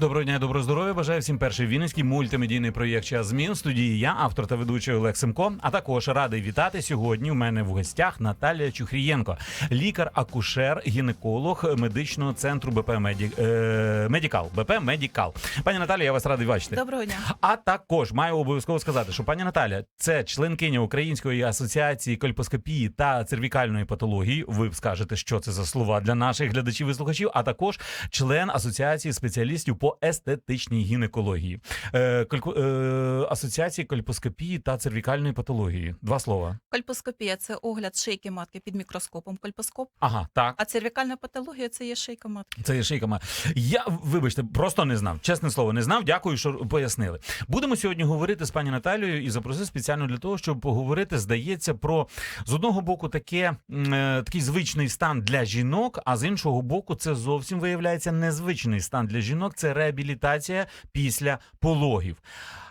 Доброго дня, доброго здоров'я. Бажаю всім перший вінницький мультимедійний проєкт «Час змін. В студії я, автор та ведучий Олег Семко. А також радий вітати сьогодні. У мене в гостях Наталія Чухрієнко, лікар-акушер, гінеколог медичного центру БП Меді... е... Медікал. БП Медікал. Пані Наталія, я вас радий бачити. Доброго дня. А також маю обов'язково сказати, що пані Наталя це членкиня Української асоціації кольпоскопії та цервікальної патології. Ви скажете, що це за слова для наших глядачів і слухачів, а також член асоціації спеціалістів по естетичній гінекології, е, колько... е, асоціації кольпоскопії та цервікальної патології. Два слова. Кольпоскопія це огляд шийки матки під мікроскопом кольпоскоп. Ага, так. А цервікальна патологія це є шийка матки. Це є шийками. Я вибачте, просто не знав. Чесне слово, не знав. Дякую, що пояснили. Будемо сьогодні говорити з пані Наталією і запросив спеціально для того, щоб поговорити, здається, про з одного боку таке е, такий звичний стан для жінок, а з іншого боку, це зовсім виявляється незвичний стан для жінок. Це реабілітація після пологів.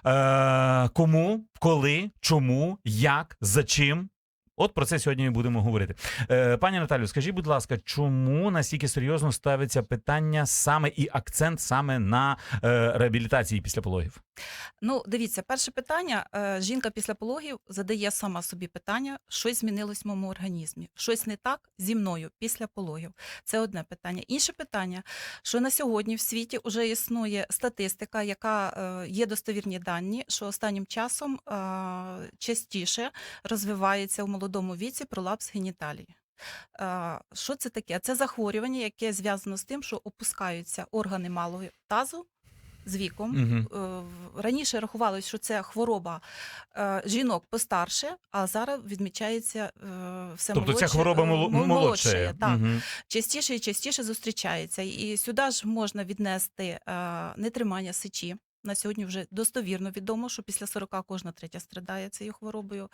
Е, кому, коли, чому, як, за чим. От про це сьогодні і будемо говорити. Е, пані Наталю, скажіть, будь ласка, чому настільки серйозно ставиться питання саме і акцент саме на е, реабілітації після пологів? Ну, дивіться, перше питання. е, Жінка після пологів задає сама собі питання, щось змінилось в моєму організмі, щось не так зі мною після пологів. Це одне питання. Інше питання, що на сьогодні в світі вже існує статистика, яка є достовірні дані, що останнім часом частіше розвивається у молодому віці пролапс геніталії. Що це таке? Це захворювання, яке зв'язано з тим, що опускаються органи малого тазу з віком. Угу. Раніше рахувалось, що це хвороба е, жінок постарше, а зараз відмічається е, все Тобто молодше, ця хвороба е, моло- молодшає. Так, Мгм. частіше і частіше зустрічається. І сюди ж можна віднести нетримання сечі. На сьогодні вже достовірно відомо, що після 40 кожна третя страдає цією хворобою.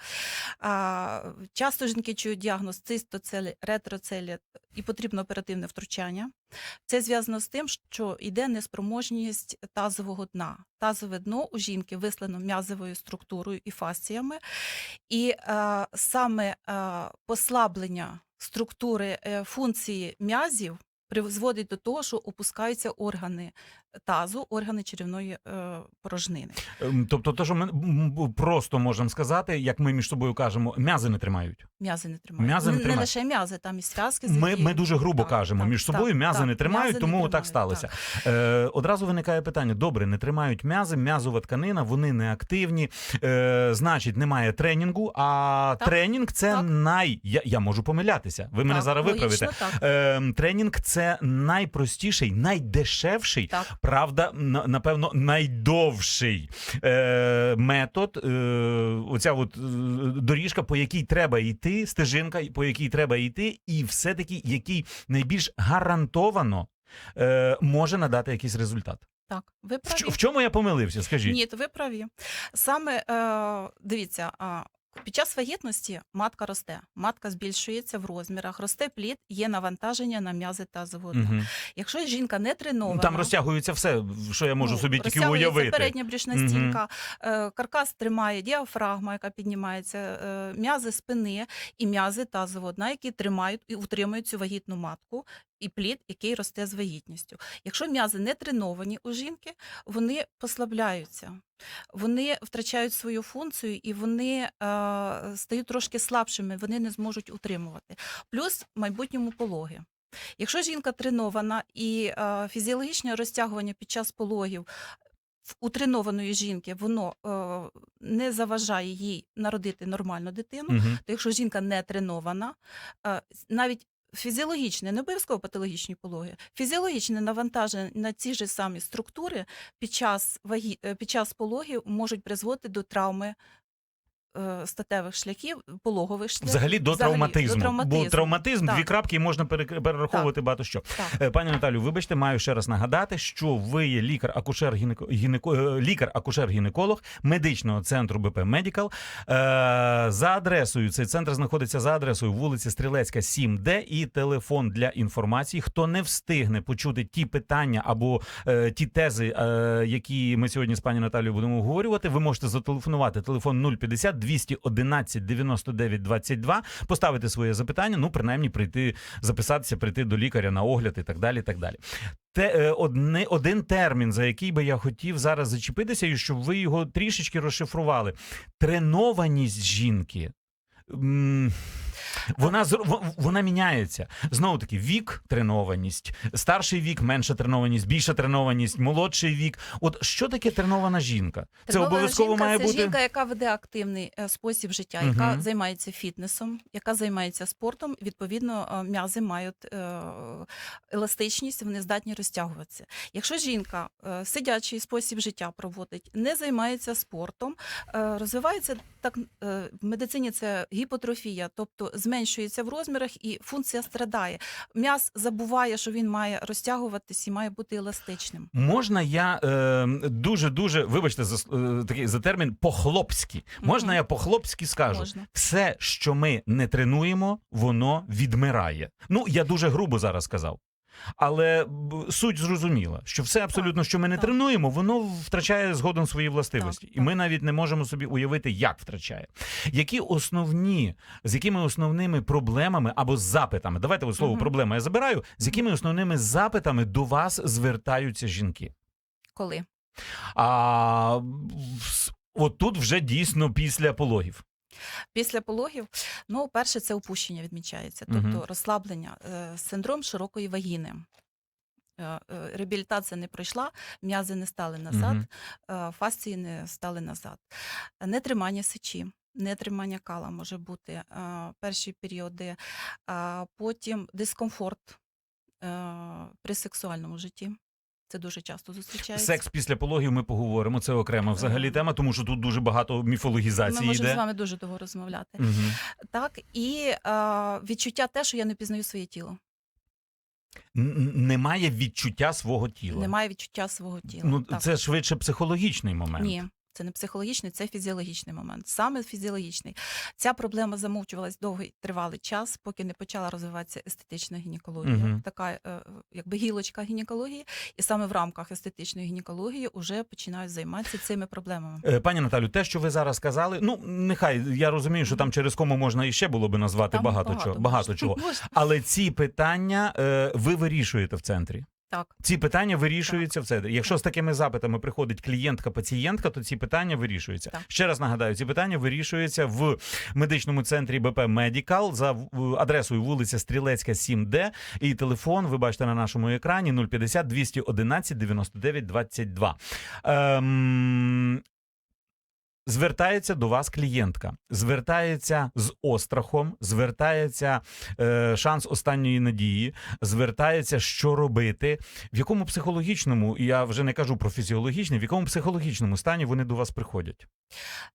А, часто жінки чують діагноз цистоцелі, ретроцелі і потрібно оперативне втручання. Це зв'язано з тим, що йде неспроможність тазового дна. Тазове дно у жінки вислано м'язовою структурою і фасціями, і е, саме е, послаблення структури е, функції м'язів призводить до того, що опускаються органи тазу, органи черевної е, порожнини. Ем, Тобто, то, що ми просто можемо сказати, як ми між собою кажемо, м'язи не тримають. М'язи не тримають. М'язи не не, тримають. лише м'язи, там і зв'язки. Ми, ми дуже грубо Так, кажемо так, між так, собою. М'язи так, не тримають, м'язи тому не так сталося. так. Е, одразу виникає питання: добре, не тримають м'язи, м'язова тканина, вони не активні. Е, значить, немає тренінгу. А Так, тренінг це так. най. Я, я можу помилятися. Ви мене зараз логічно, виправите. Так, Е, тренінг це найпростіший, найдешевший. так. Правда, на- напевно, найдовший е, метод. Е, оця от е, доріжка, по якій треба йти, стежинка, по якій треба йти, і все-таки який найбільш гарантовано е, може надати якийсь результат. так. Ви праві. в чому я помилився? Скажіть. Ні, ви праві. Саме е, дивіться, під час вагітності матка росте, матка збільшується в розмірах, росте плід, є навантаження на м'язи тазового дна. Мгм. Якщо жінка не тренована, Там розтягується все, що я можу ну, собі тільки уявити. передня брюшна Мгм. стінка, е, каркас тримає діафрагма, яка піднімається, е, м'язи спини і м'язи тазового дна, які тримають і утримують цю вагітну матку. І плід, який росте з вагітністю. Якщо м'язи не треновані у жінки, вони послабляються, вони втрачають свою функцію і вони е, стають трошки слабшими, вони не зможуть утримувати. Плюс в майбутньому пологи. Якщо жінка тренована і е, фізіологічне розтягування під час пологів в утренованої жінки воно е, не заважає їй народити нормальну дитину, Мгм. то якщо жінка не тренована, е, навіть фізіологічне, не обов'язково патологічні пологи, фізіологічне навантаження на ці ж самі структури під час, вагі... е, під час пологів можуть призводити до травми статевих шляхів, пологових шляхів. Взагалі до Взагалі, травматизму. до травматизму. Бо травматизм, Так. дві крапки, і можна перераховувати багато що. Так. Е, Пані Наталю, вибачте, маю ще раз нагадати, що ви є лікар-акушер гінеко, е, лікар-акушер-гінеколог медичного центру БП Медікал. Е, за адресою цей центр знаходиться за адресою вулиця Стрілецька, 7Д і телефон для інформації. Хто не встигне почути ті питання або е, ті тези, е, які ми сьогодні з пані Наталією будемо обговорювати, ви можете зателефонувати телефон 050 211 99 22, поставити своє запитання, ну принаймні прийти, записатися, прийти до лікаря на огляд і так далі. І так далі. Те, е, одне, один термін, за який би я хотів зараз зачепитися, і щоб ви його трішечки розшифрували. Тренованість жінки. Вона вона міняється знову таки вік, тренованість, старший вік, менша тренованість, більша тренованість, молодший вік. От що таке тренована жінка? Це Тренована обов'язково жінка має це бути жінка, яка веде активний е, спосіб життя, яка займається фітнесом, яка займається спортом. Відповідно, е, м'язи мають е, еластичність, вони здатні розтягуватися. Якщо жінка сидячий спосіб життя проводить, не займається спортом, розвивається так в медицині це гіпотрофія, тобто зменшується в розмірах і функція страдає. М'яз забуває, що він має розтягуватись і має бути еластичним. Можна я е, дуже дуже вибачте за е, такий за термін по-хлопськи. Можна Мгм. я по-хлопськи скажу? Можна. Все, що ми не тренуємо, воно відмирає. Ну я дуже грубо зараз сказав. Але суть зрозуміла, що все абсолютно, що ми не тренуємо, воно втрачає згодом свої властивості, і ми навіть не можемо собі уявити, як втрачає. Які основні, з якими основними проблемами або запитами, давайте от слово проблема я забираю, з якими основними запитами до вас звертаються жінки? Коли? А от тут вже дійсно після пологів. Після пологів, ну, перше, це опущення відмічається, тобто розслаблення, е, синдром широкої вагіни. Е, е, Реабілітація не пройшла, м'язи не стали назад, е, фасції не стали назад. Нетримання сечі, нетримання кала може бути перші періоди, потім дискомфорт при сексуальному житті. Це дуже часто зустрічається. Секс після пологів ми поговоримо. Це окрема взагалі тема, тому що тут дуже багато міфологізації. Ми можемо з вами дуже довго розмовляти. Угу. Так, і е, відчуття те, що я не пізнаю своє тіло. Немає відчуття свого тіла. Немає відчуття свого тіла. Ну так. це швидше психологічний момент. Ні, це не психологічний, це фізіологічний момент. Саме фізіологічний. Ця проблема замовчувалась довгий тривалий час, поки не почала розвиватися естетична гінекологія. Мгм. Така е, якби гілочка гінекології, і саме в рамках естетичної гінекології вже починають займатися цими проблемами. Е, Пані Наталю, те, що ви зараз сказали, ну нехай я розумію, що там через кому можна іще було би назвати Там багато, чого, багато чого. Але ці питання е, ви вирішуєте в центрі. Так. Ці питання вирішуються в центрі. Якщо з такими запитами приходить клієнтка, пацієнтка, то ці питання вирішуються. Так. Ще раз нагадаю, ці питання вирішуються в медичному центрі БП Медікал за адресою вулиця Стрілецька, 7Д. І телефон ви бачите на нашому екрані 050 211 99 22. Ем, Звертається до вас клієнтка, звертається з острахом, звертається е, шанс останньої надії, звертається, що робити, в якому психологічному, я вже не кажу про фізіологічний, в якому психологічному стані вони до вас приходять.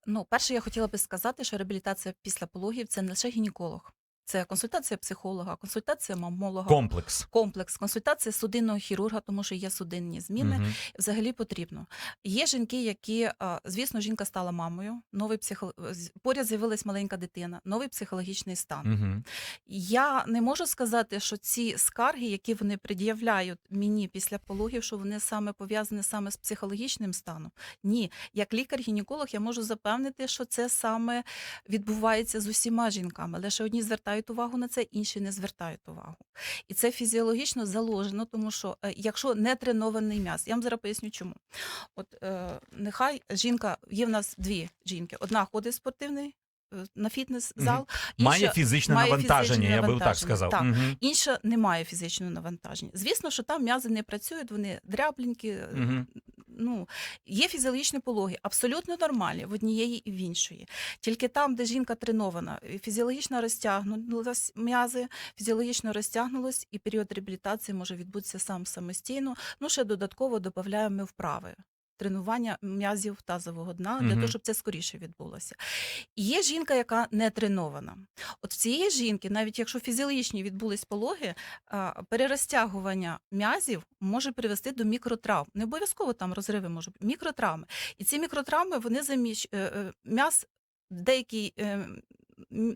Ну, перше, я хотіла би сказати, що реабілітація після пологів це не лише гінеколог. Це консультація психолога, консультація мамолога, Комплекс. комплекс, консультація судинного хірурга, тому що є судинні зміни. Мгм. Взагалі потрібно. Є жінки, які, звісно, жінка стала мамою, новий психо... поряд з'явилась маленька дитина, новий психологічний стан. Мгм. Я не можу сказати, що ці скарги, які вони пред'являють мені після пологів, що вони саме пов'язані саме з психологічним станом. Ні, як лікар-гінеколог, я можу запевнити, що це саме відбувається з усіма жінками. Лише одні звертають увагу на це, інші не звертають увагу. І це фізіологічно заложено, тому що е, якщо не тренований м'яз, я вам зараз поясню, чому. От е, нехай жінка, є в нас дві жінки. Одна ходить в спортивний е, на фітнес-зал, Має фізичне має навантаження, фізичне я би так сказав. так. Мгм. Інша не має фізичного навантаження. Звісно, що там м'язи не працюють, вони дрябленькі. е, Мгм. Ну, є фізіологічні пологи, абсолютно нормальні в однієї і в іншої. Тільки там, де жінка тренована, фізіологічно розтягнулась м'язи, фізіологічно розтягнулось, і період реабілітації може відбутися сам самостійно. Ну, ще додатково додаємо вправи. Тренування м'язів тазового дна для Мгм. того, щоб це скоріше відбулося. І є жінка, яка не тренована. От в цієї жінки, навіть якщо фізіологічні відбулись пологи, перерозтягування м'язів може привести до мікротравм. Не обов'язково там розриви можуть бути, мікротравми. І ці мікротравми вони заміщ... е, е, м'яз деякий, е,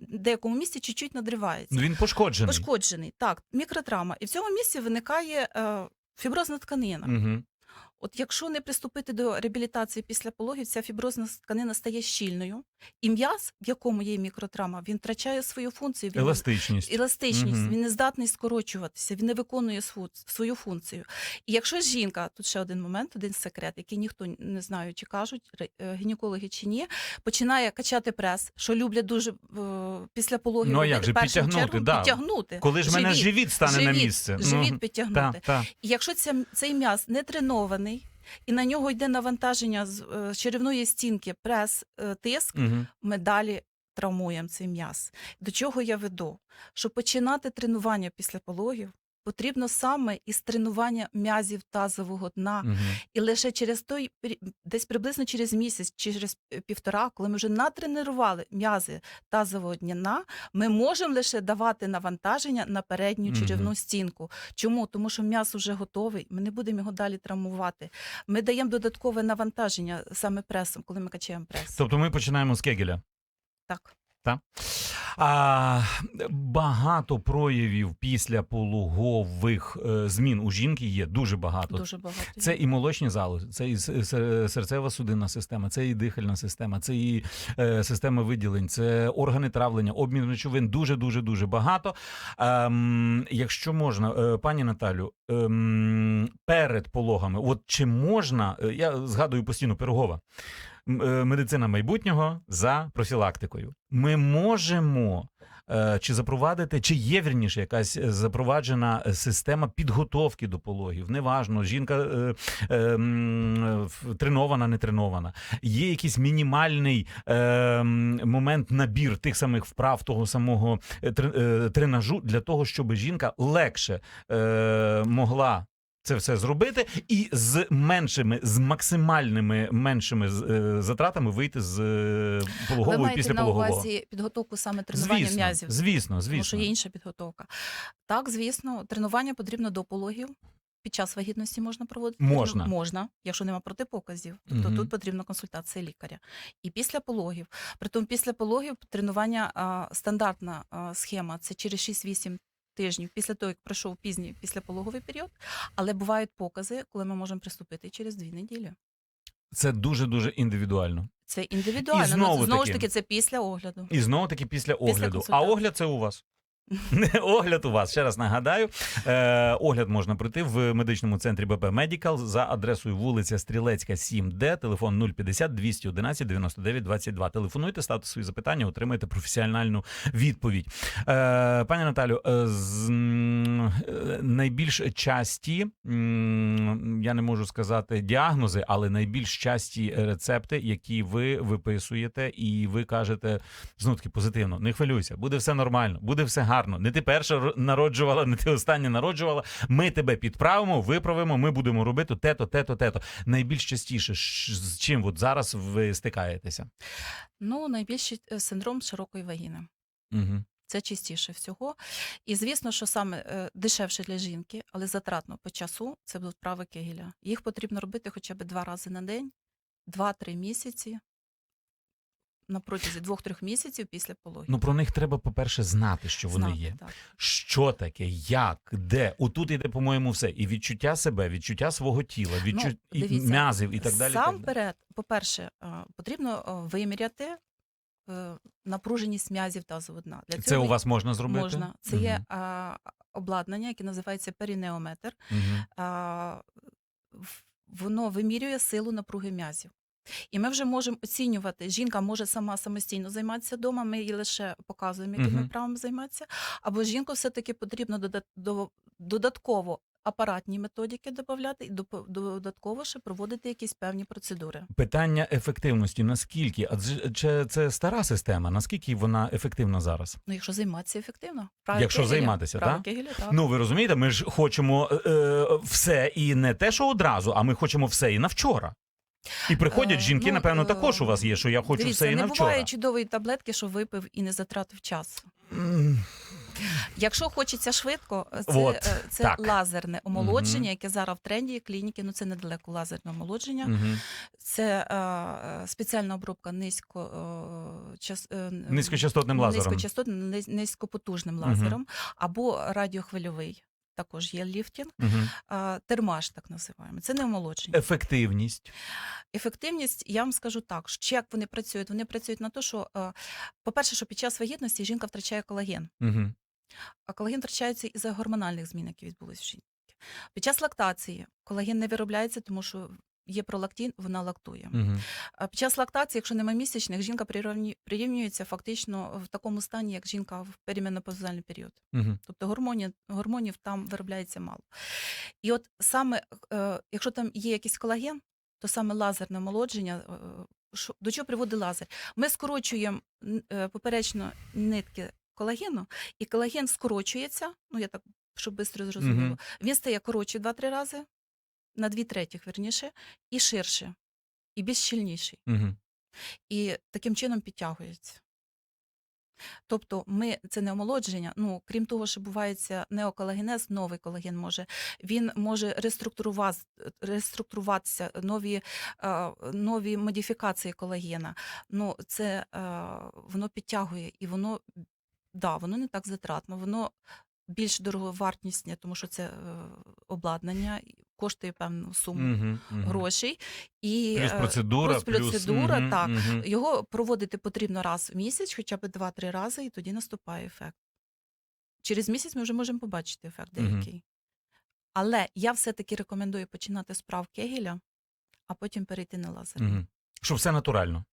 деякому місці чуть-чуть надривається. Ну, Він пошкоджений. Пошкоджений, так, мікротравма. І в цьому місці виникає е, фіброзна тканина. Угу. От якщо не приступити до реабілітації після пологів, ця фіброзна тканина стає щільною, і м'яз, в якому є мікротравма, він втрачає свою функцію. Він Еластичність. еластичність, Мгм. він не здатний скорочуватися, він не виконує свою функцію. І якщо жінка, тут ще один момент, один секрет, який ніхто не знає, чи кажуть е, гінекологи чи ні, починає качати прес, що люблять дуже після пологів. Ну, а як же, підтягнути, чергу, да. підтягнути. Коли ж мене Живіт. живіт стане на місце. живіт Ну, підтягнути. та, та. І якщо ця, цей м'яз не тренований, і на нього йде навантаження з е, черевної стінки, прес, е, тиск, Угу. ми далі травмуємо цей м'яз. До чого я веду? Щоб починати тренування після пологів, потрібно саме із тренування м'язів тазового дна. Угу. І лише через той десь приблизно через місяць, через півтора, коли ми вже натренували м'язи тазового дня, ми можемо лише давати навантаження на передню черевну стінку. Чому? Тому що м'яз вже готовий, ми не будемо його далі травмувати. Ми даємо додаткове навантаження саме пресом, коли ми качаємо прес. Тобто ми починаємо з кегеля. Так. А, багато проявів після пологових е, змін у жінки є дуже багато. Дуже багато. Це і молочні залози, це і серцева судинна система, це і дихальна система, це і е, система виділень, це органи травлення, обмін речовин. Дуже дуже дуже багато. Ем, якщо можна, е, пані Наталю, ем, перед пологами, от чи можна, е, я згадую постійно Пирогова. Е, Медицина майбутнього за профілактикою. Ми можемо е, чи запровадити, чи є вірніше якась е, запроваджена система підготовки до пологів. Неважно, жінка е, е, тренована, не тренована. Є якийсь мінімальний е, момент набір тих самих вправ, того самого тре- тренажу для того, щоб жінка легше е, могла. Це все зробити і з меншими, з максимальними меншими е, затратами вийти з е, Ви пологової маєте після на пологового. увазі підготовку саме тренування Звісно, м'язів. звісно, Тому що є інша підготовка. Так, звісно, тренування потрібно до пологів. Під час вагітності можна проводити Можна. можна, якщо нема протипоказів. Тобто Мгм. тут потрібна консультація лікаря. І після пологів. Притом після пологів тренування а, стандартна а, схема це через 6-8 тижнів після того, як пройшов пізній післяпологовий період. Але бувають покази, коли ми можемо приступити через дві неділі. Це дуже дуже індивідуально. Це індивідуально. І знову Ну, знову ж таки- таки, це після огляду. І знову таки після огляду. А консультації. огляд це у вас. Огляд у вас. Ще раз нагадаю. Е, огляд можна пройти в медичному центрі БП Медікал за адресою вулиця Стрілецька, 7Д, телефон 050 211 99 22. Телефонуйте, ставте свої запитання, отримаєте професіональну відповідь. Е, пані Наталю, е, з, е, найбільш часті, я не можу сказати діагнози, але найбільш часті рецепти, які ви виписуєте, і ви кажете знову таки позитивно, не хвилюйся, буде все нормально, буде все гарно. Не ти перша народжувала, не ти остання народжувала. Ми тебе підправимо, виправимо. Ми будемо робити те-то, те-то, те-то. Найбільш частіше з чим от зараз ви стикаєтеся? Ну, найбільший е, синдром широкої вагіни. Угу. Це частіше всього. І звісно, що саме е, дешевше для жінки, але затратно по часу це будуть вправи Кегеля. Їх потрібно робити хоча б два рази на день, два-три місяці. На протязі двох-трьох місяців після пологів. Ну про них треба, по-перше, знати, що вони Знати, є. Так. Що таке, як, де? Отут іде, по-моєму, все. І відчуття себе, відчуття свого тіла, відчуття Ну, м'язів і так далі. так перед, по-перше, е, потрібно е, виміряти е, напруженість м'язів тазового дна. Для Це у вас можна зробити? можна. Це є е, обладнання, яке називається перінеометр. Мгм. а, воно вимірює силу напруги м'язів. І ми вже можемо оцінювати, жінка може сама самостійно займатися вдома, ми їй лише показуємо, якими Мгм. правами займатися. Або жінку все-таки потрібно дода- до- додатково апаратні методики додати і додатково ще проводити якісь певні процедури. Питання ефективності. Наскільки? Адже чи це стара система? Наскільки вона ефективна зараз? Ну, якщо займатися ефективно, вправи Якщо Кегеля- займатися, вправи так? Кегеля, так. Ну ви розумієте, ми ж хочемо е, е, все і не те, що одразу, а ми хочемо все і на вчора. І приходять Е, жінки, ну, напевно, е, також у вас є, що я хочу Дивіться, все і не буває чудової таблетки, що випив і не затратив час. Якщо хочеться швидко, це, От, е, це так. лазерне омолодження, Мгм. яке зараз в тренді клініки. Ну це недалеко лазерне омолодження. мгм. Це е, спеціальна обробка низько, е, час, е, Низькочастотним лазером. низькочастотним, низькопотужним лазером, або радіохвильовий. Також є ліфтінг, угу. а, термаш, так називаємо. Це не омолодження. Ефективність. Ефективність, я вам скажу так, що як вони працюють? Вони працюють на те, що, е, по-перше, що під час вагітності жінка втрачає колаген. Угу. А колаген втрачається із-за гормональних змін, які відбулись в жінці. Під час лактації колаген не виробляється, тому що є пролактин, вона лактує. Угу. Під час лактації, якщо немає місячних, жінка прирівнюється фактично в такому стані, як жінка в періменопаузальний період. Угу. Тобто гормонів, гормонів там виробляється мало. І от саме, е, якщо там є якийсь колаген, то саме лазерне омолодження, е, до чого приводить лазер? Ми скорочуємо поперечно нитки колагену, і колаген скорочується, ну я так, щоб швидко зрозуміло, він стає коротший 2-3 рази, на 2 третіх, верніше, і ширше, і більш щільніший Угу. і таким чином підтягується. Тобто ми це не омолодження. Ну крім того, що бувається неоколагенез, новий колаген може він може реструктурувати, реструктуруватися, нові, нові модифікації колагена. Ну це воно підтягує і воно да, воно не так затратно, воно більш дороговартісне, тому що це е, обладнання коштує певну суму Угу. грошей. І, Плюс е, процедура, плюс процедура, мгм, так. мгм. Його проводити потрібно раз в місяць, хоча б 2-3 рази, і тоді наступає ефект. Через місяць ми вже можемо побачити ефект деякий. Але я все-таки рекомендую починати з прав Кегеля, а потім перейти на лазер. Мгм. Щоб все натурально.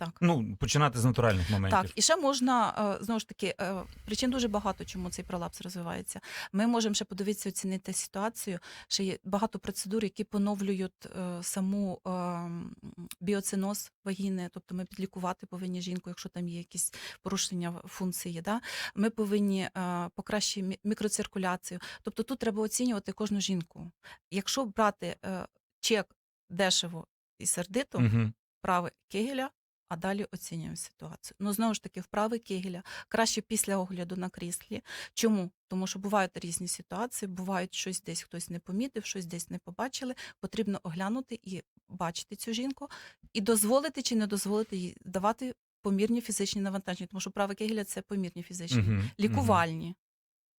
Так. Ну, починати з натуральних моментів. Так, і ще можна е, знову ж таки е, причин дуже багато, чому цей пролапс розвивається. Ми можемо ще подивитися, оцінити ситуацію. Ще є багато процедур, які поновлюють е, саму е, м, біоциноз вагіни, тобто ми підлікувати повинні жінку, якщо там є якісь порушення функції. Да? Ми повинні е, покращити мі- мікроциркуляцію. Тобто тут треба оцінювати кожну жінку. Якщо брати е, чек дешево і сердито, Угу. вправи Кегеля, а далі оцінюємо ситуацію. Ну, знову ж таки, вправи Кегеля краще після огляду на кріслі. Чому? Тому що бувають різні ситуації, бувають щось десь хтось не помітив, щось десь не побачили. Потрібно оглянути і бачити цю жінку, і дозволити чи не дозволити їй давати помірні фізичні навантаження, тому що вправи Кегеля це помірні фізичні, лікувальні.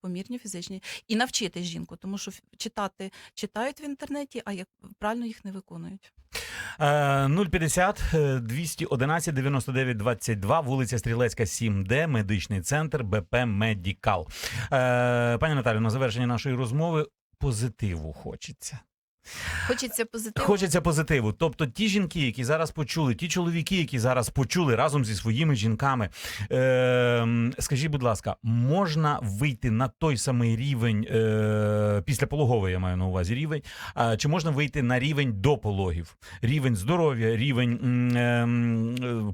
Помірні фізичні і навчити жінку, тому що читати читають в інтернеті, а як правильно їх не виконують. Е, 050 е, 211 99 22, вулиця Стрілецька, 7Д, медичний центр БП Медікал. Е, пані Наталю, на завершення нашої розмови позитиву хочеться. Хочеться позитиву. Хочеться позитиву. Тобто, ті жінки, які зараз почули, ті чоловіки, які зараз почули разом зі своїми жінками. Е, скажіть, будь ласка, можна вийти на той самий рівень е, після пологової, я маю на увазі рівень, а, чи можна вийти на рівень до пологів? Рівень здоров'я, рівень е,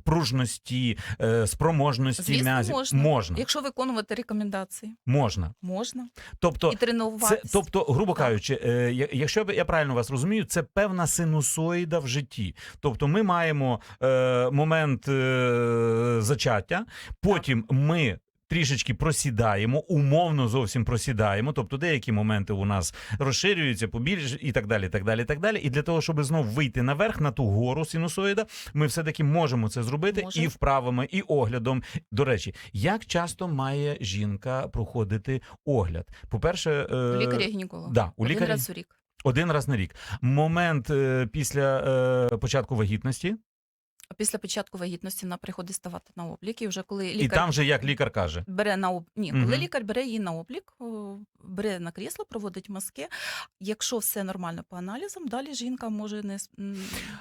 пружності, е, спроможності Звісно, м'язів. можна. можна. Якщо виконувати рекомендації, Можна. можна Тобто, і тренуватися. це, тобто, грубо кажучи, е, якщо я правильно вас розумію, це певна синусоїда в житті. Тобто, ми маємо е, момент е, зачаття, потім ми. Трішечки просідаємо, умовно зовсім просідаємо. Тобто деякі моменти у нас розширюються побільш і так далі. так далі, так далі. І для того, щоб знов вийти наверх на ту гору синусоїда, ми все таки можемо це зробити Можемо. і вправами, і оглядом. До речі, як часто має жінка проходити огляд? По-перше, е, у лікаря-гінеколога. Да, у Один лікаря раз у рік. Один раз на рік. Момент е, після е, початку вагітності, після початку вагітності вона приходить ставати на облік. І вже коли і там же як лікар каже. бере на об... Ні, Мгм. коли лікар бере її на облік, о, бере на крісло, проводить мазки. Якщо все нормально по аналізам, далі жінка може не с- м,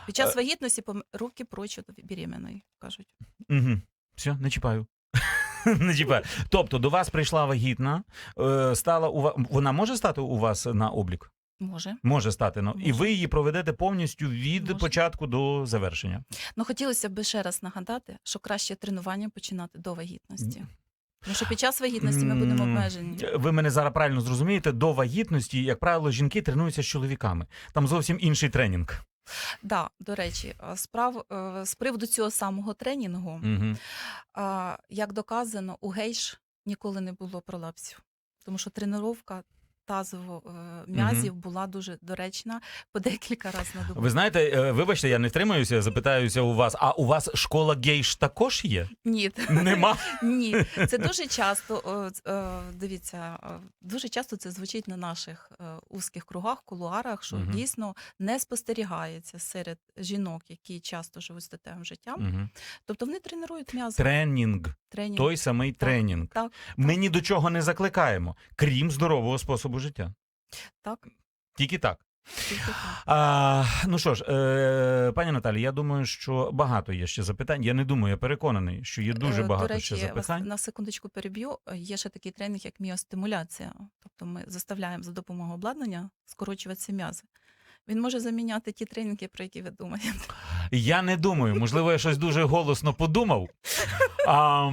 під час Е. вагітності пом- руки прочі від беременної, кажуть. Угу. Все, не чіпаю. не чіпаю. Тобто до вас прийшла вагітна, е, стала у ва- вона може стати у вас на облік? Може. Може стати. Ну, і ви її проведете повністю від Може. початку до завершення. Ну хотілося б ще раз нагадати, що краще тренування починати до вагітності. Тому що під час вагітності ми будемо обмежені. Ви мене зараз правильно зрозумієте. До вагітності, як правило, жінки тренуються з чоловіками. Там зовсім інший тренінг. Да, до речі, справ е, з приводу цього самого тренінгу, Угу. як доказано, у гейш ніколи не було пролапсів, тому що тренування тазово е, м'язів була дуже доречна по декілька разів на добу. Ви знаєте, е, вибачте, я не втримаюся, запитаюся у вас. А у вас школа гейш також є? Ні, Нема. ні, це дуже часто. е, Дивіться, дуже часто це звучить на наших узких кругах, кулуарах, що Мгм. дійсно не спостерігається серед жінок, які часто живуть статевим життям. Угу. Тобто вони тренують м'язи. Тренінг, тренінг. той самий тренінг. так, Ми ні до чого не закликаємо, крім здорового способу життя. так, Тільки так. А, ну що ж, е, пані Наталі, я думаю, що багато є ще запитань. Я не думаю, я переконаний, що є дуже Е, багато До речі, ще я вас запитань. на секундочку переб'ю. Є ще такий тренінг, як міостимуляція. Тобто ми заставляємо за допомогою обладнання скорочуватися м'язи. Він може заміняти ті тренінги, про які ви думаєте. Я не думаю, можливо, я щось дуже голосно подумав. А,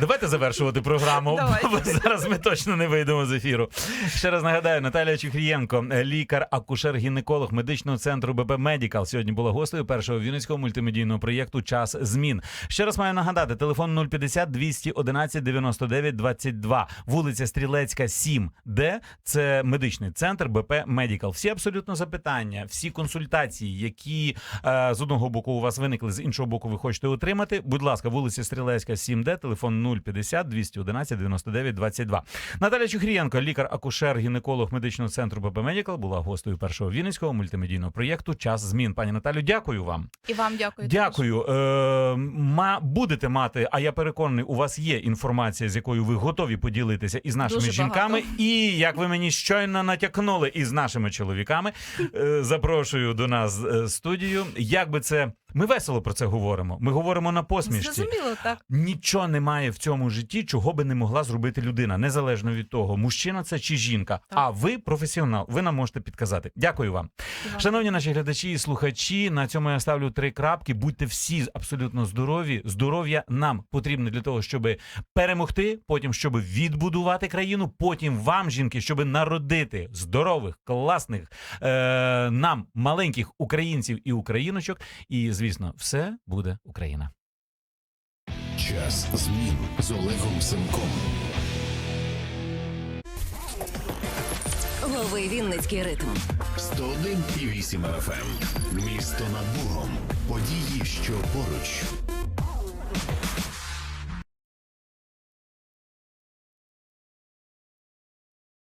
давайте завершувати програму, Давайте. бо зараз ми точно не вийдемо з ефіру. Ще раз нагадаю, Наталія Чухрієнко, лікар, акушер-гінеколог медичного центру БП Медікал. Сьогодні була гостею першого вінницького мультимедійного проєкту Час змін. Ще раз маю нагадати: телефон 050 211 99 22, вулиця Стрілецька, 7, Д. Це медичний центр БП Медікал. Всі абсолютно запитання, всі консультації, які е, з одного боку у вас виникли, з іншого боку, ви хочете отримати. Будь ласка, вулиця Стрілецька, 7Д, телефон 050 211 99 22. Наталя Чухрієнко, лікар-акушер, гінеколог медичного центру БП Медікал, була гостею першого вінницького мультимедійного проєкту Час змін. Пані Наталю, дякую вам. І вам дякую. Дякую. Е, ма, будете мати, а я переконаний, у вас є інформація, з якою ви готові поділитися із нашими Дуже жінками, багато. і як ви мені щойно натякнули, із нашими чоловіками. Е, запрошую до нас е, студію. Як би це ми весело про це говоримо? Ми говоримо на посмішці. Зрозуміло, так. Нічого немає в цьому житті, чого би не могла зробити людина, незалежно від того, мужчина це чи жінка. Так. А ви професіонал, ви нам можете підказати. Дякую вам. І. Шановні наші глядачі і слухачі, на цьому я ставлю три крапки. Будьте всі абсолютно здорові. Здоров'я нам потрібно для того, щоб перемогти, потім щоб відбудувати країну. Потім вам, жінки, щоб народити здорових, класних е- нам маленьких українців і україночок. І звісно, все буде Україна. Час змін з Олегом Семком. Лови Вінницький ритм. 101,8 FM. Місто над Богом. Події, що поруч.